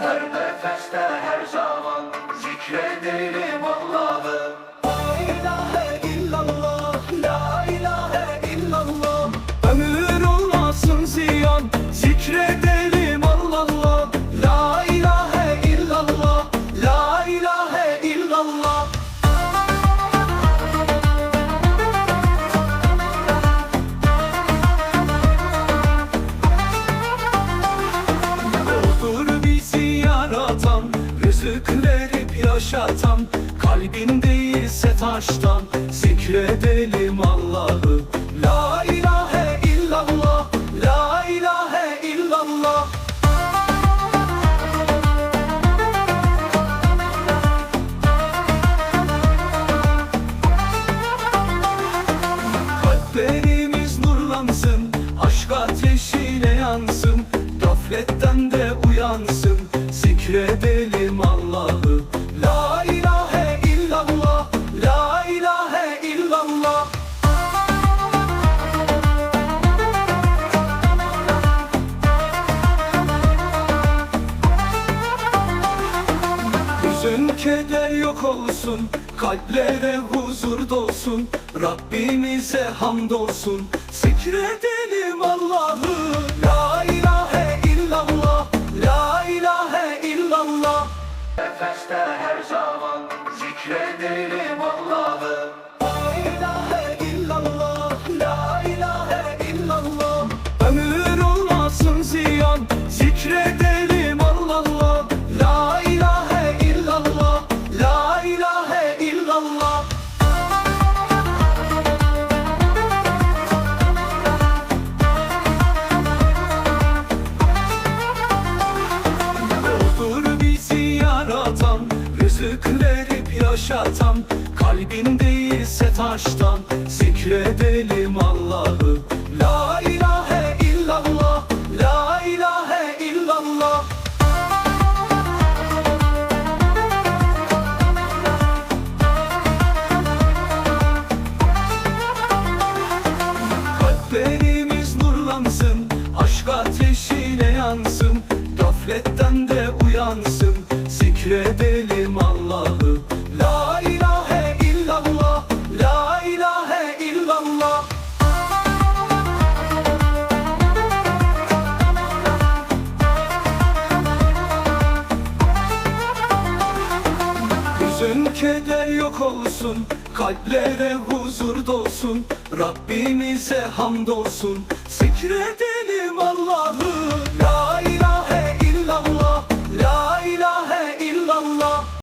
Her nefeste her zaman zikredelim Allah'ı Rızık verip yaşatan Kalbin değilse taştan Zikredelim Allah'ı. La ilahe illallah La ilahe illallah. Kalplerimiz nurlansın Aşk ateşine yansın. Gafletten keder yok olsun Kalplere huzur dolsun Rabbimize hamdolsun. Zikredelim Allah'ı. La ilahe illallah La ilahe illallah. Nefeste her zaman Zikredelim Allah'ı. La ilahe Rızık verip yaşatan Kalbin değilse taştan Zikredelim Allah'ı. La ilahe illallah La ilahe illallah. Kalplerimiz nurlansın Aşk ateşine yansın Gafletten de uyansın Zikredelim Hüzün keder yok olsun Kalplere huzur dolsun Rabbimize hamdolsun. Zikredelim Allah'ı